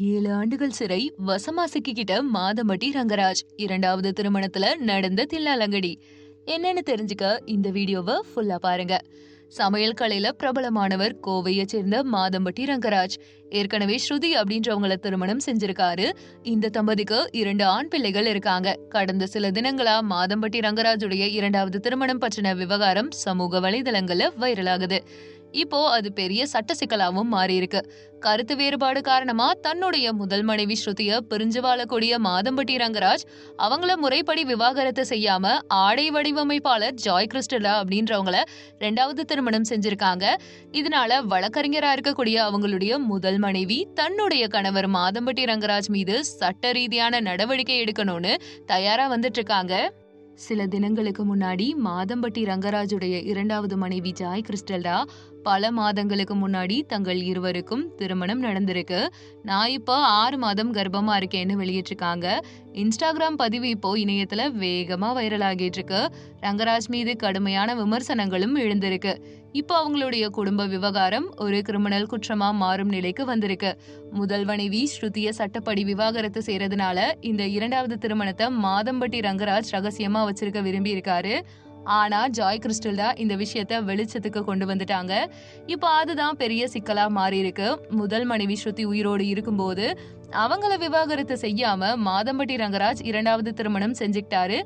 ஏழு ஆண்டுகள் சிறை வசமா சிக்கிக்கிட்ட மாதம்பட்டி ரங்கராஜ். இரண்டாவது திருமணத்துல நடந்த தில்லாலங்கடி. என்னன்னு தெரிஞ்சுக்க இந்த வீடியோவை ஃபுல்லா பாருங்க. சமையல் கலையில பிரபலமானவர் கோவையை சேர்ந்த மாதம்பட்டி ரங்கராஜ். ஏற்கனவே ஸ்ருதி அப்படின்றவங்கள திருமணம் செஞ்சிருக்காரு. இந்த தம்பதிக்கு இரண்டு ஆண் பிள்ளைகள் இருக்காங்க. கடந்த சில தினங்களா மாதம்பட்டி ரங்கராஜுடைய இரண்டாவது திருமணம் பற்றின விவகாரம் சமூக வலைதளங்கள்ல வைரலாகுது இப்போ அது பெரிய சட்ட சிக்கலாவும் மாறி இருக்கு கருத்து வேறுபாடு காரணமா தன்னுடைய முதல் மனைவி ஸ்ருதிய பிரிஞ்சு வாழக்கூடிய மாதம்பட்டி ரங்கராஜ் அவங்கள முறைப்படி விவாகரத்து செய்யாம ஆடை வடிவமைப்பாளர் ஜாய் கிறிஸ்டலா அப்படின்றவங்கள ரெண்டாவது திருமணம் செஞ்சிருக்காங்க. இதனால வழக்கறிஞரா இருக்கக்கூடிய அவங்களுடைய முதல் மனைவி தன்னுடைய கணவர் மாதம்பட்டி ரங்கராஜ் மீது சட்ட ரீதியான நடவடிக்கை எடுக்கணும்னு தயாரா வந்துட்டு இருக்காங்க. சில தினங்களுக்கு முன்னாடி மாதம்பட்டி ரங்கராஜுடைய இரண்டாவது மனைவி ஜாய் கிறிஸ்டல்டா பல மாதங்களுக்கு முன்னாடி தங்கள் இருவருக்கும் திருமணம் நடந்திருக்கு. நான் இப்போ ஆறு மாதம் கர்ப்பமா இருக்கேன்னு வெளியிட்டிருக்காங்க. இன்ஸ்டாகிராம் பதிவு இப்போ இணையத்துல வேகமா வைரல் ஆகிட்டு இருக்கு. ரங்கராஜ் மீது கடுமையான விமர்சனங்களும் எழுந்திருக்கு. இப்போ அவங்களுடைய குடும்ப விவகாரம் ஒரு கிரிமினல் குற்றமா மாறும் நிலைக்கு வந்திருக்கு. முதல் மனைவி ஸ்ருதிய சட்டப்படி விவாகரத்து செய்யறதுனால இந்த இரண்டாவது திருமணத்தை மாதம்பட்டி ரங்கராஜ் ரகசியமா வச்சிருக்க விரும்பி இருக்காரு ஆனா ஜாய் கிறிஸ்டல் தான் இந்த விஷயத்த வெளிச்சத்துக்கு கொண்டு வந்துட்டாங்க. இப்போ அதுதான் பெரிய சிக்கலா மாறி இருக்கு முதல் மனைவி ஸ்ருதி உயிரோடு இருக்கும்போது அவங்கள விவாகரத்து செய்யாம மாதம்பட்டி ரங்கராஜ் இரண்டாவது திருமணம் செஞ்சுக்கிட்டாரு.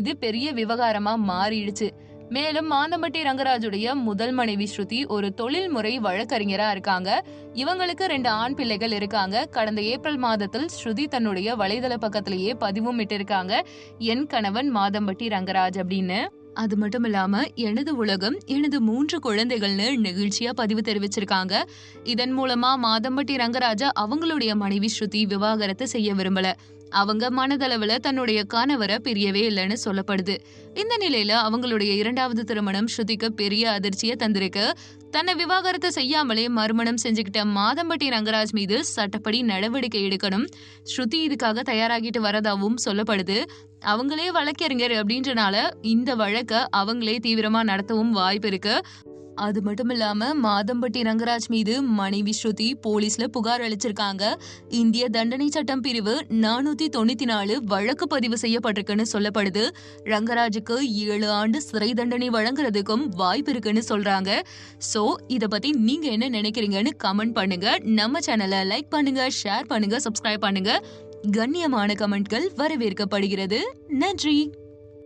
இது பெரிய விவகாரமா மாறிடுச்சு. மேலும் மாந்தம்பட்டி ரங்கராஜுடைய முதல் மனைவி ஸ்ருதி ஒரு தொழில்முறை வழக்கறிஞரா இருக்காங்க. இவங்களுக்கு ரெண்டு ஆண் பிள்ளைகள் இருக்காங்க. கடந்த ஏப்ரல் மாதத்தில் ஸ்ருதி தன்னுடைய வலைதள பக்கத்திலேயே பதிவும் இட்டிருக்காங்க. என் கணவன் மாதம்பட்டி ரங்கராஜ் அப்படின்னு. அது மட்டும் இல்லாம எனது உலகம் எனது மூன்று குழந்தைகள்னு நெகிழ்ச்சியா பதிவு தெரிவிச்சிருக்காங்க. இதன் மூலமா மாதம்பட்டி ரங்கராஜா அவங்களுடைய மனைவி ஸ்ருதி விவாகரத்து செய்ய விரும்பல. அவங்க மனதளவுல தன்னுடைய கணவரை பிரியவே இல்லைன்னு சொல்லப்படுது. இந்த நிலையில அவங்களுடைய இரண்டாவது திருமணம் ஸ்ருதிக்கு பெரிய அதிர்ச்சியை தந்திருக்கு. தன்னை விவாகரத்து செய்யாமலே மறுமணம் செஞ்சுக்கிட்ட மாதம்பட்டி ரங்கராஜ் மீது சட்டப்படி நடவடிக்கை எடுக்கணும். ஸ்ருதி இதுக்காக தயாராகிட்டு வரதாவும் சொல்லப்படுது. அவங்களே வழக்கறிஞர் அப்படின்றனால இந்த வழக்க அவங்களே தீவிரமா நடத்தவும் வாய்ப்பு இருக்கு. அது மட்டும் இல்லாம மாதம்பட்டி ரங்கராஜ் மீது மனைவி ஸ்ருதி போலீஸ்ல புகார் அளிச்சிருக்காங்க. இந்திய தண்டனை சட்டம் பிரிவு நானூத்தி தொண்ணூத்தி நாலு வழக்கு பதிவு செய்யப்பட்டிருக்குன்னு சொல்லப்படுது. ரங்கராஜுக்கு ஏழு ஆண்டு சிறை தண்டனை வழங்குறதுக்கும் வாய்ப்பு இருக்குன்னு சொல்றாங்க. சோ இத பத்தி நீங்க என்ன நினைக்கிறீங்கன்னு கமெண்ட் பண்ணுங்க. நம்ம சேனலை லைக் பண்ணுங்க ஷேர் பண்ணுங்க சப்ஸ்கிரைப் பண்ணுங்க. கண்ணியமான கமெண்ட்கள் வரவேற்கப்படுகிறது. நன்றி!